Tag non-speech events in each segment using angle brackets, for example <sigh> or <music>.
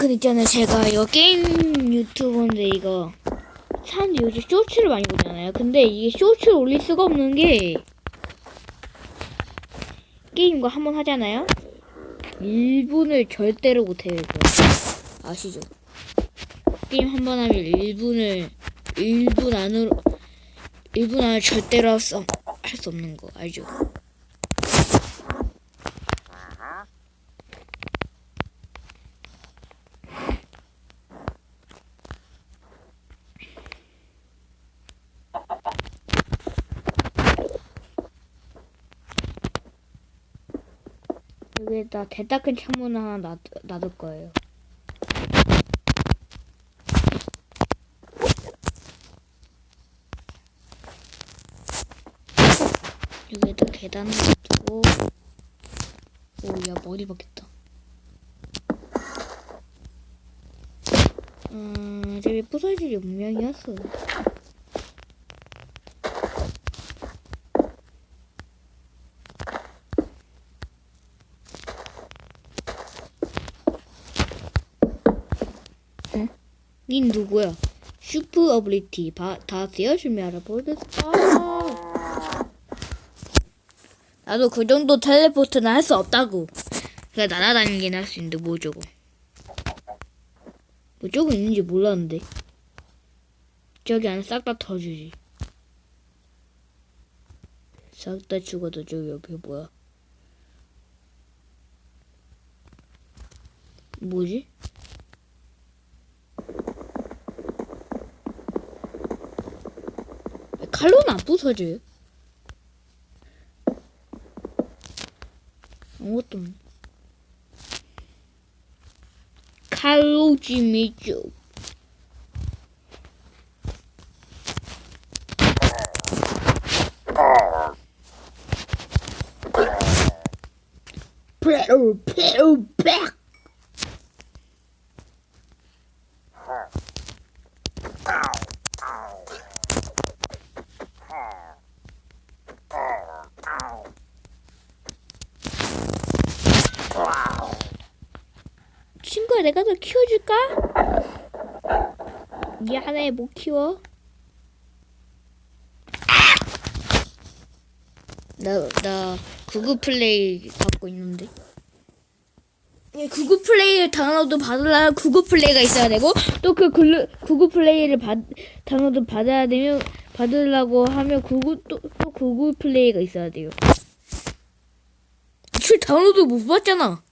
근데 있잖아요. 제가 이거 게임 유튜버인데 이거 사람들이 요즘 쇼츠를 많이 보잖아요. 근데 이게 쇼츠를 올릴 수가 없는 게 게임과 한 번 하잖아요. 1분을 절대로 못해요 이거. 아시죠? 게임 한 번 하면 1분을 1분 안으로 1분 안에 절대로 할 수 없는 거. 알죠? 여기에다 대따 큰 창문 하나 놔, 놔둘 거예요. 여기에다 계단 놔두고 오야 머리 박혔다. 음, 저기 부서질이 분명이었어. 닌 누구야? 슈퍼 어빌리티 바, 다 되어 준비하라 보겠어. 나도 그 정도 텔레포트는 할 수 없다고. 그냥 날아다니긴 할 수 있는데 뭐 저거. 뭐 저거 있는지 몰랐는데. 저기 안에 싹 다 터주지. 싹 다 죽어도 저기 옆에 뭐야? 뭐지? 칼로는 안 부서져요? 아무것도 없네. 칼로 지미죠. 페우 페우 백 친구야 내가 너 키워줄까? 미안해 못 키워 나, 나 구글 플레이 받고 있는데 예, 구글 플레이를 다운로드 받으려면 구글 플레이가 있어야 되고 또 그 구글 플레이를 받 다운로드 받아야 되면 받으려고 하면 구글 또, 또 구글 플레이가 있어야 돼요. 출 다운로드 못 받잖아.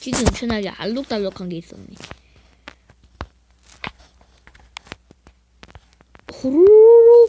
진짜 엄청나게 알록달록한 게 있었네. 호로로로.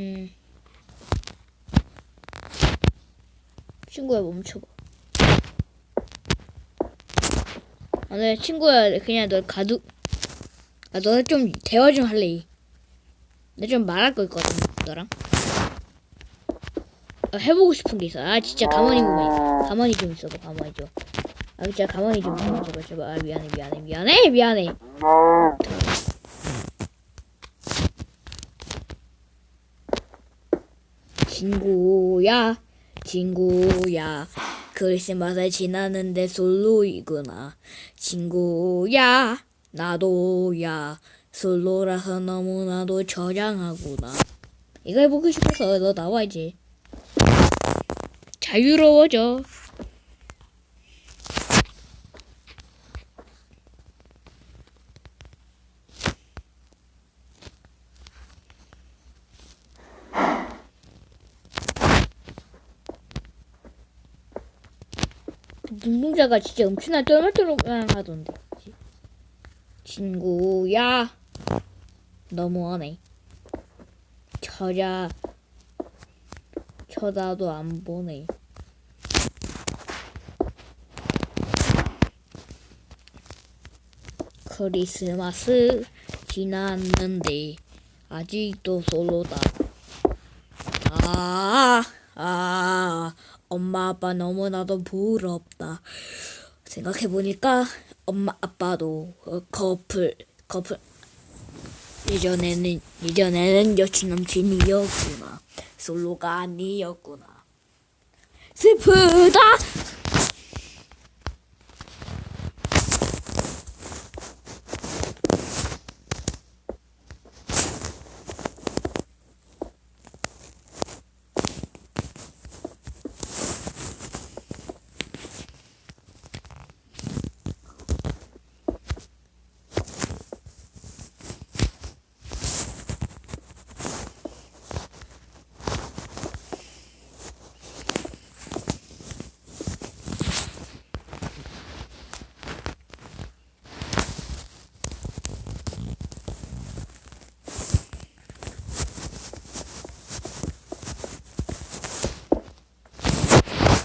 음. 친구야 멈춰봐. 아, 내 친구야 그냥 널 가두. 아, 너랑 좀 대화 좀 할래. 나좀 말할 거 있거든, 너랑. 아, 해보고 싶은 게 있어. 아, 진짜 가만히 보면, 가만히 좀 있어봐, 가만히 좀. 아, 진짜 가만히 좀 있어봐, 제발. 아, 미안해, 미안해, 미안해, 미안해. 친구야, 친구야. 크리스마스 지나는데 솔로이구나. 친구야, 나도야. 솔로라서 너무나도 저장하구나. 이거 해보고 싶어서 너 나와야지. 자유로워져. 눈동자가 진짜 엄청나게 똘망똘망 하던데. 친구야. 너무하네. 저자. 쳐다도 안 보네. 크리스마스 지났는데 아직도 솔로다. 아, 아, 엄마 아빠 너무나도 부럽다. 생각해 보니까 엄마 아빠도 어, 커플, 커플, 예전에는, 예전에는 여친 남친이었구나. 솔로가 아니었구나. 슬프다!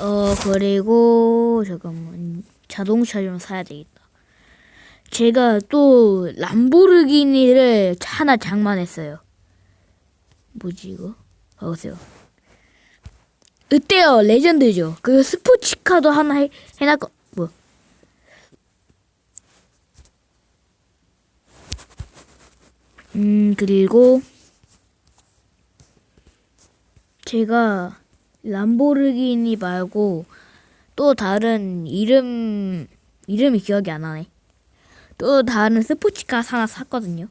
어, 그리고, 잠깐만. 자동차 좀 사야 되겠다. 제가 또, 람보르기니를 하나 장만했어요. 뭐지, 이거? 봐보세요. 어때요? 레전드죠? 그 스포츠카도 하나 해, 해놨고, 뭐. 음, 그리고, 제가, 람보르기니 말고 또 다른 이름 이름이 기억이 안 나네. 또 다른 스포츠카 하나 샀거든요.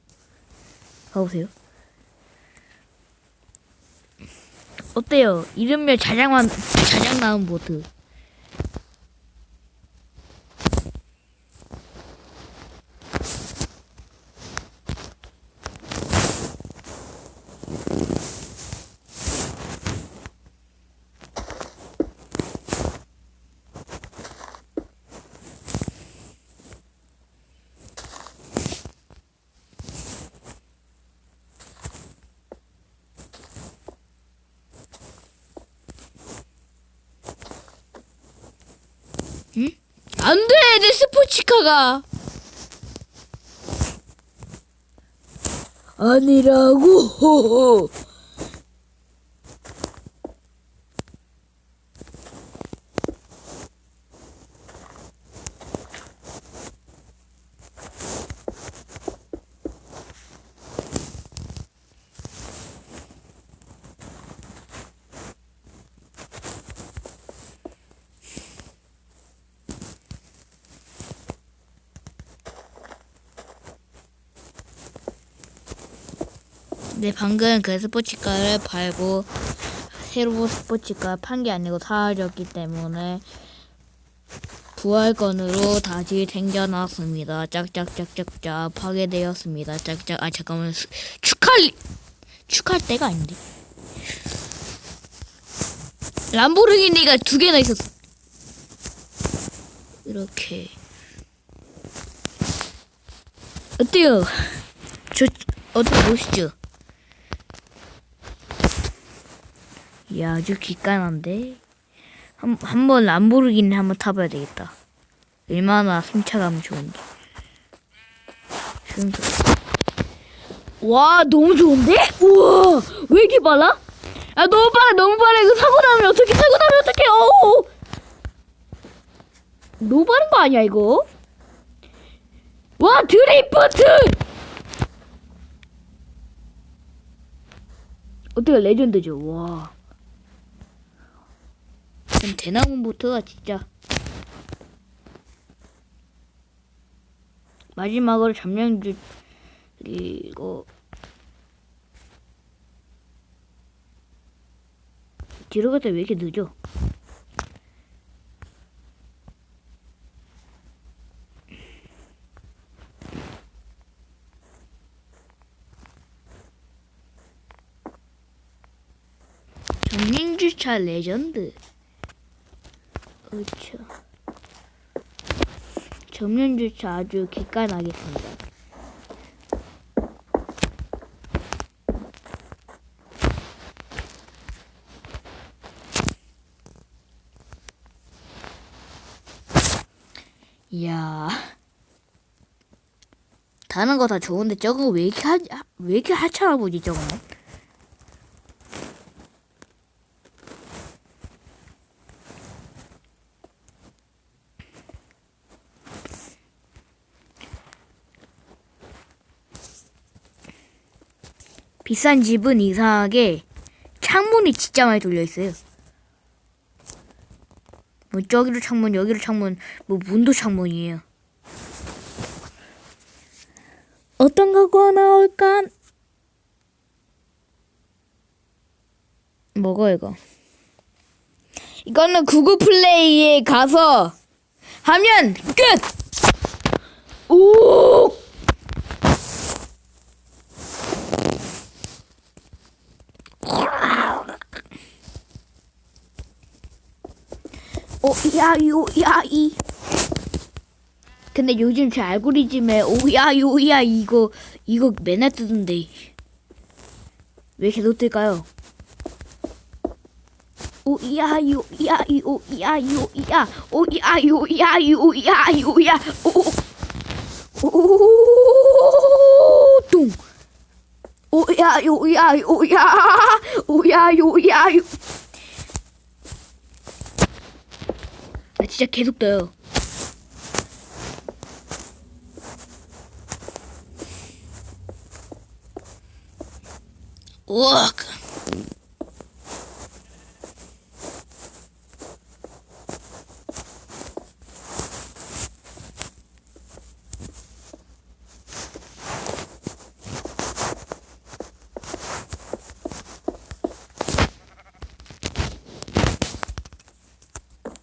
봐보세요. 어때요? 이름별 자장만 자장 나온 보트. 안 돼! 내 스포츠카가! 아니라고! <laughs> 네, 방금 그 스포츠카를 팔고 새로운 스포츠카 판 게 아니고 사라졌기 때문에 부활건으로 다시 생겨났습니다. 짝짝짝짝짝 파괴되었습니다. 짝짝 아 잠깐만 수- 축할 축할 때가 아닌데 람보르기니가 두 개나 있었어. 이렇게 어때요? 저 어떻게 보시죠? 야, 아주 기깔난데? 한, 한번 람보르기니 한번 타봐야 되겠다. 얼마나 승차감이 좋은지. 와, 너무 좋은데? 우와, 왜 이렇게 빨라? 아, 너무 빨라, 너무 빨라. 이거 사고 나면 어떻게, 사고 나면 어떡해, 어우! 너무 빠른 거 아니야, 이거? 와, 드리프트! 어떻게 레전드죠, 와. 그럼 대나무 보트가 진짜 마지막으로 점령주 그리고 뒤로 갔다 왜 이렇게 늦어? 점령주차 레전드 그렇죠. 정면 주차 아주 기깔나겠습니다. 이야. 다른 거 다 좋은데 저거 왜 이렇게 하, 왜 이렇게 하찮아 보이지 저거는? 비싼 집은 이상하게 창문이 진짜 많이 돌려 있어요. 뭐 저기로 창문, 여기로 창문, 뭐 문도 창문이에요. 어떤 거가 나올까? 뭐가 이거? 이거는 구글 플레이에 가서 하면 끝. 오! 오야 요야 이. 근데 요즘 제 알고리즘에 오야 요야 이거 이거 맨날 뜨던데. 왜 계속 뜰까요? 오야요야이 오야요 야. 오야요 야요 야요 야. 오오똥 오야요 야요 야. 오야요 야요 진짜 계속 떠요. 우악.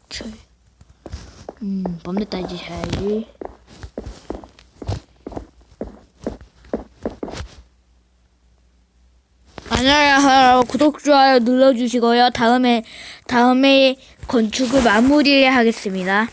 trời 음, 밤됐다 이제 자야지. 안녕하세요. 구독 좋아요 눌러주시고요. 다음에 다음에 건축을 마무리하겠습니다.